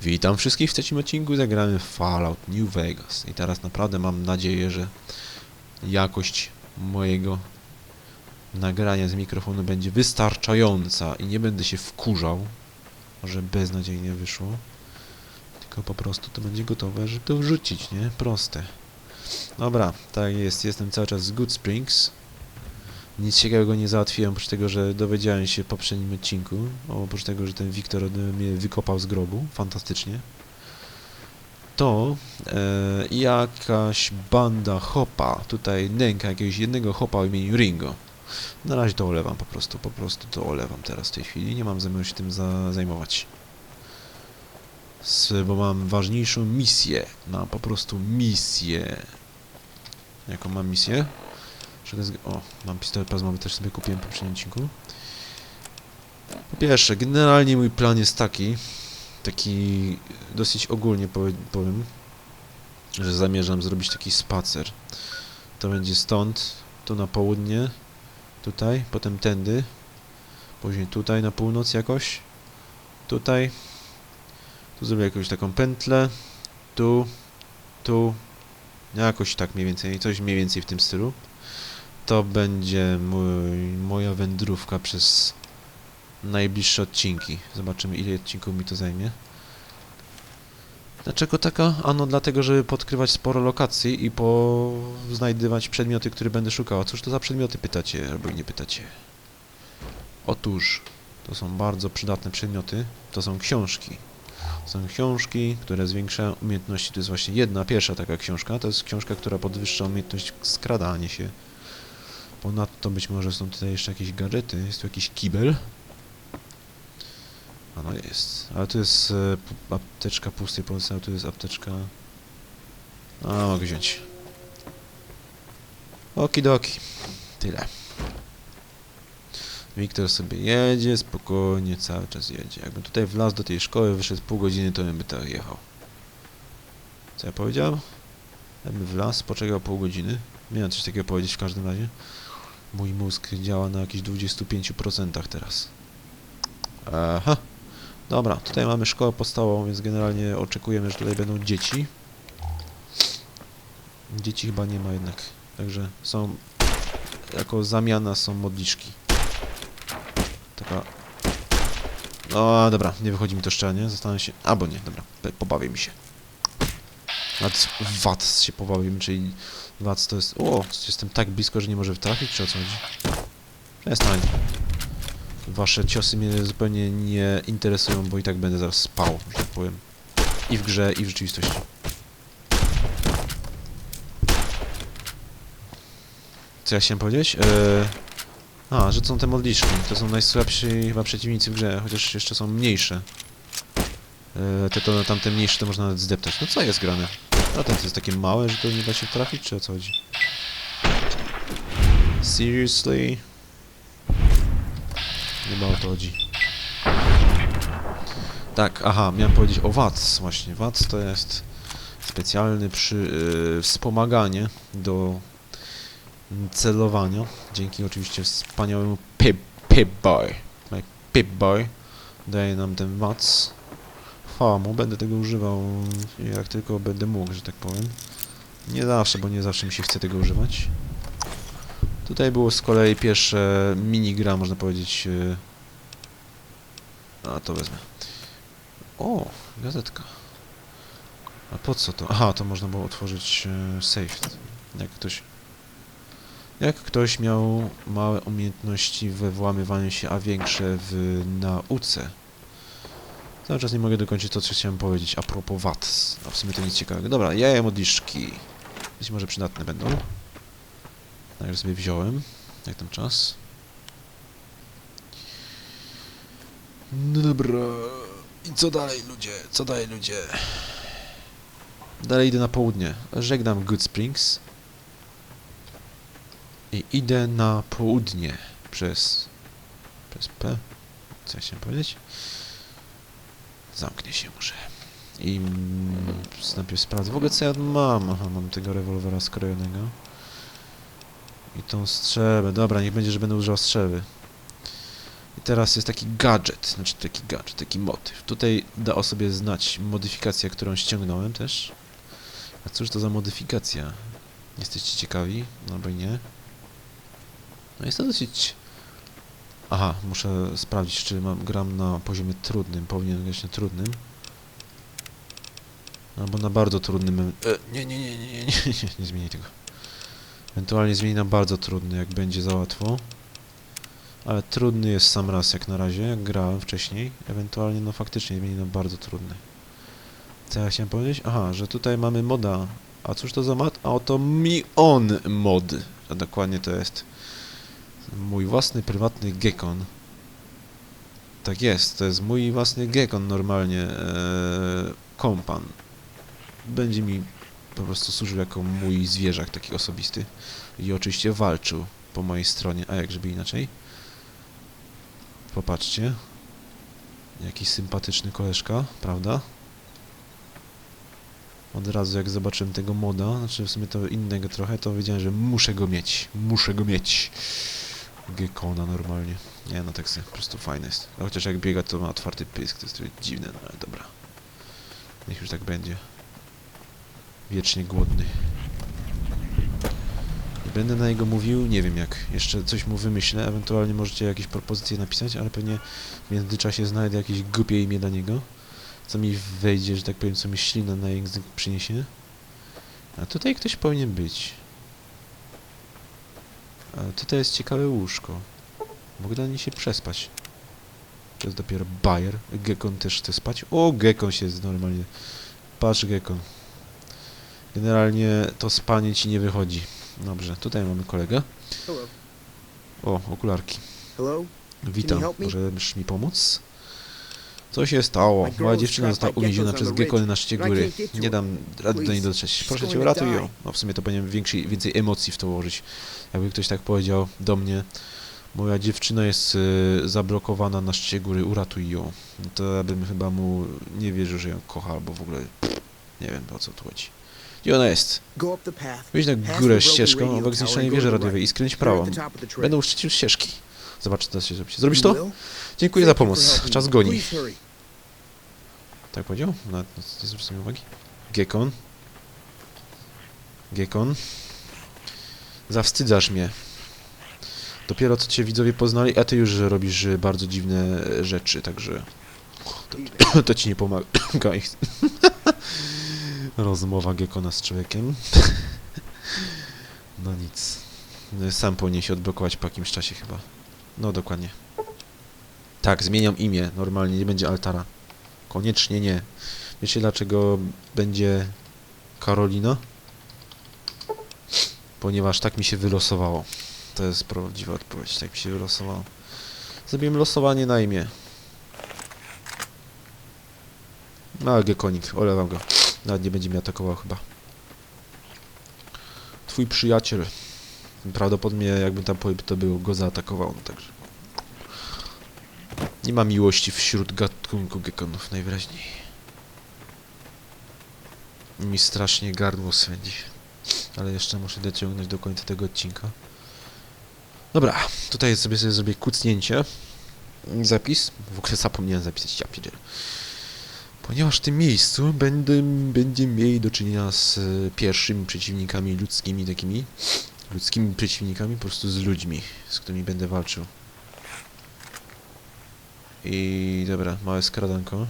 Witam wszystkich w trzecim odcinku, zagramy Fallout New Vegas. I teraz naprawdę mam nadzieję, że jakość mojego nagrania z mikrofonu będzie wystarczająca i nie będę się wkurzał, że beznadziejnie wyszło. Tylko po prostu to będzie gotowe, żeby to wrzucić, nie? Proste. Dobra, tak jest, jestem cały czas z Good Springs. Nic ciekawego nie załatwiłem, oprócz tego, że dowiedziałem się w poprzednim odcinku, oprócz tego, że ten Wiktor mnie wykopał z grobu, fantastycznie, to e, jakaś banda hopa tutaj nęka jakiegoś jednego hopa o imieniu Ringo. Na razie to olewam po prostu, po prostu to olewam teraz w tej chwili, nie mam zamiaru się tym za, zajmować. S, bo mam ważniejszą misję, mam po prostu misję. Jaką mam misję? O, mam pistolet plazmowy, też sobie kupiłem po odcinku. Po pierwsze, generalnie mój plan jest taki, taki dosyć ogólnie powie- powiem, że zamierzam zrobić taki spacer. To będzie stąd, tu na południe, tutaj, potem tędy, później tutaj na północ jakoś, tutaj, tu zrobię jakąś taką pętlę, tu, tu, jakoś tak mniej więcej, coś mniej więcej w tym stylu to będzie mój, moja wędrówka przez najbliższe odcinki. Zobaczymy ile odcinków mi to zajmie. Dlaczego taka? Ano dlatego, żeby podkrywać sporo lokacji i po znajdywać przedmioty, które będę szukał. A cóż to za przedmioty pytacie, albo nie pytacie? Otóż, to są bardzo przydatne przedmioty. To są książki. Są książki, które zwiększają umiejętności. To jest właśnie jedna, pierwsza taka książka. To jest książka, która podwyższa umiejętność skradania się. Ponadto być może są tutaj jeszcze jakieś gadżety. Jest tu jakiś kibel. A no jest. Ale tu jest e, apteczka pustej Polsce, a tu jest apteczka... A, mogę wziąć. Okidoki. Tyle. Wiktor sobie jedzie, spokojnie, cały czas jedzie. Jakbym tutaj wlazł do tej szkoły, wyszedł pół godziny, to bym by tak jechał. Co ja powiedział? Jakbym wlazł, poczekał pół godziny. Miałem coś takiego powiedzieć w każdym razie. Mój mózg działa na jakichś 25% teraz. Aha. Dobra, tutaj mamy szkołę podstawową, więc generalnie oczekujemy, że tutaj będą dzieci. Dzieci chyba nie ma jednak. Także są... Jako zamiana są modliszki. Taka... No dobra, nie wychodzi mi to szczelnie. Zastanawiam się... Albo nie, dobra. Pobawię mi się. Nawet Wats się pobawimy, czyli Wats to jest... O, jestem tak blisko, że nie może trafić, czy o co chodzi? Przestań. Wasze ciosy mnie zupełnie nie interesują, bo i tak będę zaraz spał, że tak powiem. I w grze, i w rzeczywistości. Co ja chciałem powiedzieć? Eee... A, że to są te modliszki. To są najsłabsi chyba przeciwnicy w grze, chociaż jeszcze są mniejsze. Eee, te to tamte mniejsze to można nawet zdeptać. No co jest grane? A ten to jest takie małe, że to nie da się trafić, czy o co chodzi? Seriously? Chyba o to chodzi. Tak, aha, miałem powiedzieć o WAC właśnie. WAC to jest specjalny przy, yy, wspomaganie do celowania. Dzięki oczywiście wspaniałemu Pip, Pip Boy. Tak, Pip Boy daje nam ten WAC. Famu, będę tego używał jak tylko będę mógł, że tak powiem. Nie zawsze, bo nie zawsze mi się chce tego używać. Tutaj było z kolei pierwsze minigra, można powiedzieć. yy. A, to wezmę. O, gazetka. A po co to? Aha, to można było otworzyć yy, safe. Jak ktoś... Jak ktoś miał małe umiejętności we włamywaniu się, a większe w nauce. Cały czas nie mogę dokończyć to, co chciałem powiedzieć a propos VAT. A w sumie to nic ciekawego. Dobra, jaja modliszki. Być może przydatne będą. Także sobie wziąłem. Jak tam czas? No dobra. I co dalej, ludzie? Co dalej, ludzie? Dalej idę na południe. Żegnam Good Springs. I idę na południe przez... Przez P? Co ja chciałem powiedzieć? Zamknę się muszę. I najpierw sprawdzę. W ogóle co ja mam? Aha, mam tego rewolwera skrojonego. I tą strzelbę. Dobra, niech będzie, że będę używał strzelby. I teraz jest taki gadżet, znaczy taki gadżet, taki motyw. Tutaj da o sobie znać modyfikacja, którą ściągnąłem też. A cóż to za modyfikacja? Jesteście ciekawi? Albo i nie? No jest to dosyć... Aha, muszę sprawdzić, czy mam, gram na poziomie trudnym. Powinien grać na trudnym. Albo na bardzo trudnym... E, nie, nie, nie, nie, nie, nie, nie, nie zmienię tego. Ewentualnie zmieni na bardzo trudny, jak będzie za łatwo. Ale trudny jest sam raz jak na razie, jak grałem wcześniej. Ewentualnie, no faktycznie zmieni na bardzo trudny. Co ja chciałem powiedzieć? Aha, że tutaj mamy moda. A cóż to za mod? A oto Mi On mod. A dokładnie to jest mój własny, prywatny gekon. Tak jest, to jest mój własny gekon normalnie. Eee, kompan. Będzie mi po prostu służył jako mój zwierzak taki osobisty. I oczywiście walczył po mojej stronie, a jak żeby inaczej. Popatrzcie. Jakiś sympatyczny koleżka, prawda? Od razu jak zobaczyłem tego moda, znaczy w sumie to innego trochę, to wiedziałem, że muszę go mieć. Muszę go mieć. Gekona normalnie. Nie no, tak sobie, po prostu fajne jest. A Chociaż jak biega, to ma otwarty pysk, to jest trochę dziwne, no ale dobra. Niech już tak będzie. Wiecznie głodny. Nie będę na niego mówił, nie wiem jak. Jeszcze coś mu wymyślę, ewentualnie możecie jakieś propozycje napisać, ale pewnie w międzyczasie znajdę jakieś głupie imię dla niego. Co mi wejdzie, że tak powiem, co mi ślina na język przyniesie. A tutaj ktoś powinien być. Tutaj jest ciekawe łóżko. Mogę dla niej się przespać. To jest dopiero Bayer. Gekon też chce spać. O, Gekon się z- normalnie... Patrz, Gekon. Generalnie to spanie ci nie wychodzi. Dobrze, tutaj mamy kolegę. O, okularki. Hello? Witam, możesz mi pomóc? Co się stało? Was dziewczyna została uwięziona przez gekony na szczycie góry. Nie dam rady do niej dotrzeć. Proszę cię, uratuj ją. No w sumie to powinienem większej, więcej emocji w to ułożyć. Jakby ktoś tak powiedział do mnie, moja dziewczyna jest y, zablokowana na szczycie góry, uratuj ją. No to ja bym chyba mu nie wierzył, że ją kocha, albo w ogóle nie wiem o co tu chodzi. Gdzie ona jest? Wejdź na górę ścieżką obok zniszczonej wieży radiowej i skręć prawo. Będą szczycił ścieżki. Zobacz, co się zrobić. Zrobisz to? Dziękuję za pomoc. Czas goni. Tak powiedział? Nawet nie sobie uwagi. Gekon. Gekon. Zawstydzasz mnie. Dopiero co cię widzowie poznali, a ty już robisz bardzo dziwne rzeczy, także... To, to ci nie pomaga. Rozmowa Gekona z człowiekiem. No nic. Sam powinien się odblokować po jakimś czasie chyba. No dokładnie. Tak, zmieniam imię. Normalnie nie będzie altara. Koniecznie nie. Wiecie dlaczego będzie Karolina? Ponieważ tak mi się wylosowało. To jest prawdziwa odpowiedź. Tak mi się wylosowało. Zrobiłem losowanie na imię. No, Gekonik, olewam go. Nawet nie będzie mnie atakował chyba. Twój przyjaciel. Prawdopodobnie jakbym tam to był, go zaatakował, no także. Nie ma miłości wśród gatunku gekonów najwyraźniej. Mi strasznie gardło swędzi. Ale jeszcze muszę dociągnąć do końca tego odcinka. Dobra, tutaj sobie, sobie zrobię kucnięcie. Zapis. W ogóle zapomniałem zapisać, ja pierdzielę. Ponieważ w tym miejscu będę, będziemy mieli do czynienia z pierwszymi przeciwnikami ludzkimi takimi. Ludzkimi przeciwnikami, po prostu z ludźmi, z którymi będę walczył. I dobra, małe skradanko.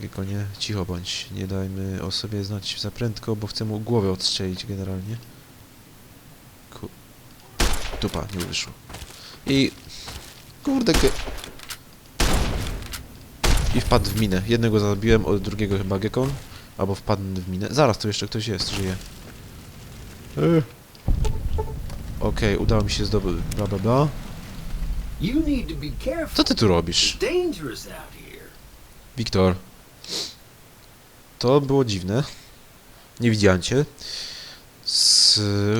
Gekonie, cicho bądź. Nie dajmy o sobie znać za prędko, bo chcę mu głowę odstrzelić generalnie. Ku... Dupa, nie wyszło. I... Kurde, ge... I wpadł w minę. Jednego zabiłem, od drugiego chyba Gekon. Albo wpadł w minę. Zaraz, tu jeszcze ktoś jest, żyje. Okej, udało mi się zdobyć... bla bla bla. Co ty tu robisz? Wiktor. To było dziwne. Nie widziałem cię. Z...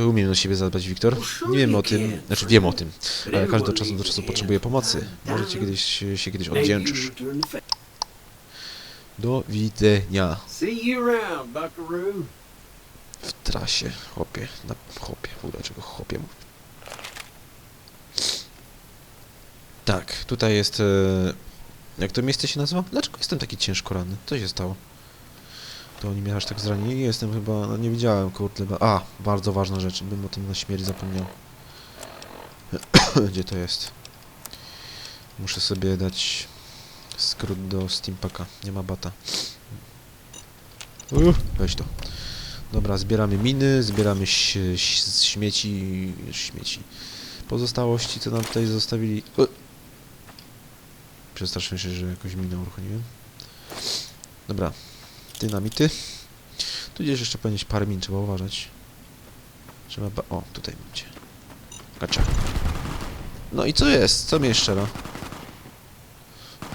Umiem o siebie zadbać, Wiktor. Nie wiem o tym, znaczy wiem o tym, ale każdy od czasu do czasu potrzebuje pomocy. Może ci kiedyś się kiedyś odwdzięczysz. Do widzenia w trasie, chłopie. Na chłopie, w ogóle dlaczego chłopie mówię? Tak, tutaj jest... E, jak to miejsce się nazywa? Dlaczego jestem taki ciężko ranny? Co się stało? To oni mnie aż tak zranili? Jestem chyba... No nie widziałem, kurde. A, bardzo ważna rzecz. Bym o tym na śmierć zapomniał. Gdzie to jest? Muszę sobie dać skrót do Steampaka. Nie ma bata. Uff, weź to. Dobra, zbieramy miny, zbieramy śmieci... śmieci. Pozostałości, co nam tutaj zostawili... Przestraszyłem się, że jakąś minę uruchomiłem. Dobra. Dynamity. Tu gdzieś jeszcze powinieneś parę min, trzeba uważać. Trzeba ba... O, tutaj mam cię. Gacza. No i co jest? Co mnie szczera?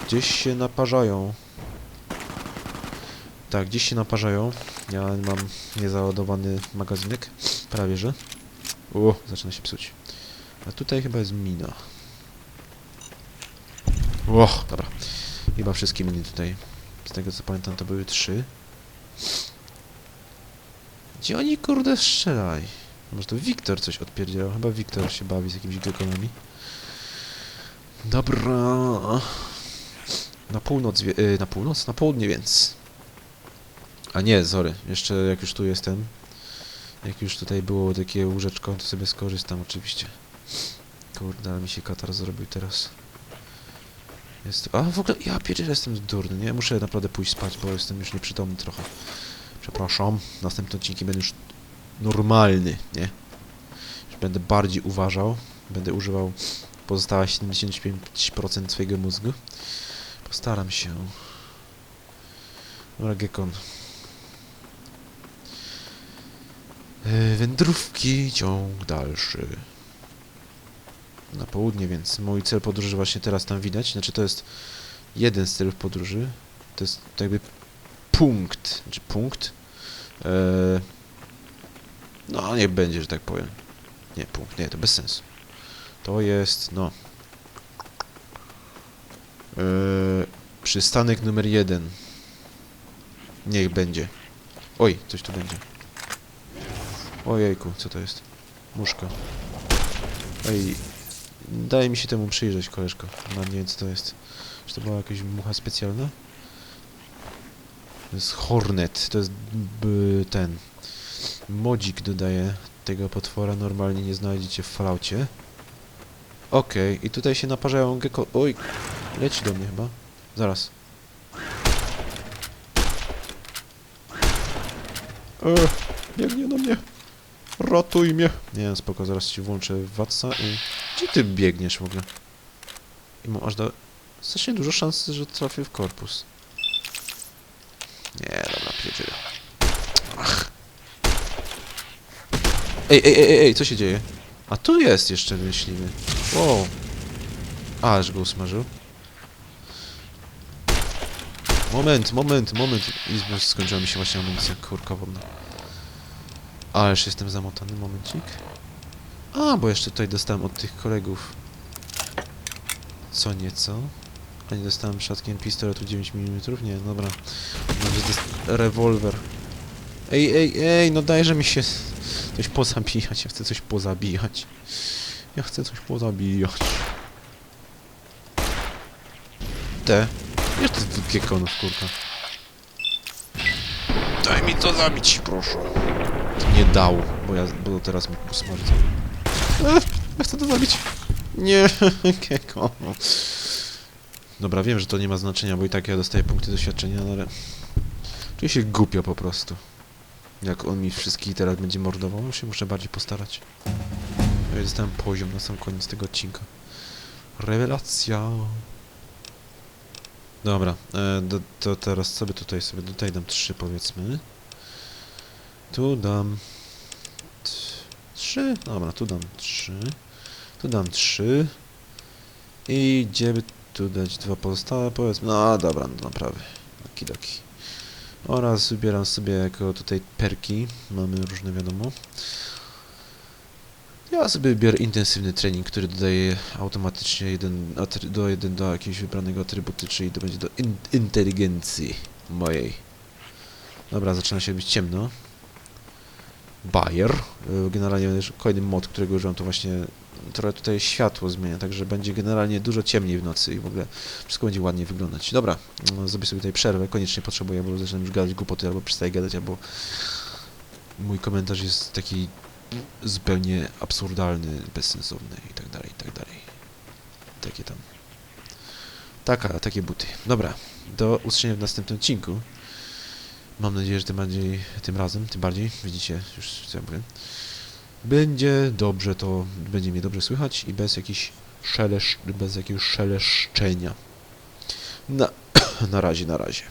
Gdzieś się naparzają. Tak, gdzieś się naparzają. Ja mam niezaładowany magazynek. Prawie, że. O, zaczyna się psuć. A tutaj chyba jest mina. O, dobra. Chyba wszystkie miny tutaj. Z tego co pamiętam to były trzy. Gdzie oni kurde strzelaj? Może to Wiktor coś odpierdział? Chyba Wiktor się bawi z jakimiś gekonami. Dobra. Na północ, wie- y, na północ? Na południe więc. A nie, sorry. Jeszcze jak już tu jestem. Jak już tutaj było takie łóżeczko, to sobie skorzystam oczywiście. Kurde, ale mi się katar zrobił teraz. Jest... A w ogóle, ja pierdzielę, jestem durny, nie? Muszę naprawdę pójść spać, bo jestem już nieprzytomny trochę. Przepraszam. Następne odcinki będę już normalny, nie? Będę bardziej uważał. Będę używał pozostałe 75% swojego mózgu. Postaram się. Dobra, Gekon. Yy, Wędrówki, ciąg dalszy. Na południe, więc mój cel podróży właśnie teraz tam widać. Znaczy to jest jeden z celów podróży. To jest tak jakby punkt. Znaczy punkt. Eee, no, niech będzie, że tak powiem. Nie, punkt, nie, to bez sensu. To jest, no... Eee, przystanek numer jeden. Niech będzie. Oj, coś tu będzie. Ojejku, co to jest? Muszka. Ej, daj mi się temu przyjrzeć, koleżko. No nie wiem, co to jest. Czy to była jakaś mucha specjalna? To jest Hornet, to jest ten modzik dodaje tego potwora, normalnie nie znajdziecie w Falloutie. Okej, i tutaj się naparzają gecko... Oj, leci do mnie chyba. Zaraz. Eee, biegnie do mnie. Ratuj mnie. Nie spoko, zaraz ci włączę Watsa i... Gdzie ty biegniesz w ogóle? I mam aż do... Strasznie dużo szans, że trafię w korpus. Nie, dobra, pierdzielę. Ej, ej, ej, ej, co się dzieje? A tu jest jeszcze myśliwy. Wow. Aż go usmażył. Moment, moment, moment. I skończyła mi się właśnie amunicja, kurka wodna. Ależ jestem zamotany, momencik. A, bo jeszcze tutaj dostałem od tych kolegów co nieco. A nie dostałem szatkiem pistoletu 9 mm? Nie, dobra. Może to jest rewolwer. Ej, ej, ej, no dajże mi się coś pozabijać. Ja chcę coś pozabijać. Ja chcę coś pozabijać. Te. Jest to z gekonów, kurka. Daj mi to zabić, proszę. Nie dał, bo ja, bo teraz mi usmaży Ech, Ja chcę to zabić. Nie, gekon. Dobra, wiem, że to nie ma znaczenia, bo i tak ja dostaję punkty doświadczenia, no ale... Czuję się głupio po prostu. Jak on mi wszystkich teraz będzie mordował, już się muszę bardziej postarać. Ja dostałem poziom na sam koniec tego odcinka. Rewelacja. Dobra, e, do, to teraz sobie tutaj sobie tutaj dam trzy powiedzmy. Tu dam... t- Trzy? Dobra, tu dam trzy. Tu dam trzy. I gdzie by tu dać dwa pozostałe powiedzmy. No dobra, no naprawy. Okidoki. Oraz wybieram sobie jako tutaj perki. Mamy różne wiadomo. Ja sobie biorę intensywny trening, który dodaje automatycznie jeden do, jeden do jakiegoś wybranego atrybutu, czyli to będzie do in inteligencji mojej. Dobra, zaczyna się być ciemno. Bayer. Y, Generalnie kolejny mod, którego używam, to właśnie trochę tutaj światło zmienia, także będzie generalnie dużo ciemniej w nocy i w ogóle wszystko będzie ładnie wyglądać. Dobra, no, zrobię sobie tutaj przerwę, koniecznie potrzebuję, bo zaczynam już gadać głupoty, albo przestaję gadać, albo mój komentarz jest taki zupełnie absurdalny, bezsensowny i tak dalej, i tak dalej. Takie tam. Taka, takie buty. Dobra, do usłyszenia w następnym odcinku. Mam nadzieję, że tym bardziej, tym razem, tym bardziej, widzicie już co ja mówię. Będzie dobrze to, będzie mnie dobrze słychać i bez jakichś szelesz, bez jakiegoś szeleszczenia. Na, na razie, na razie.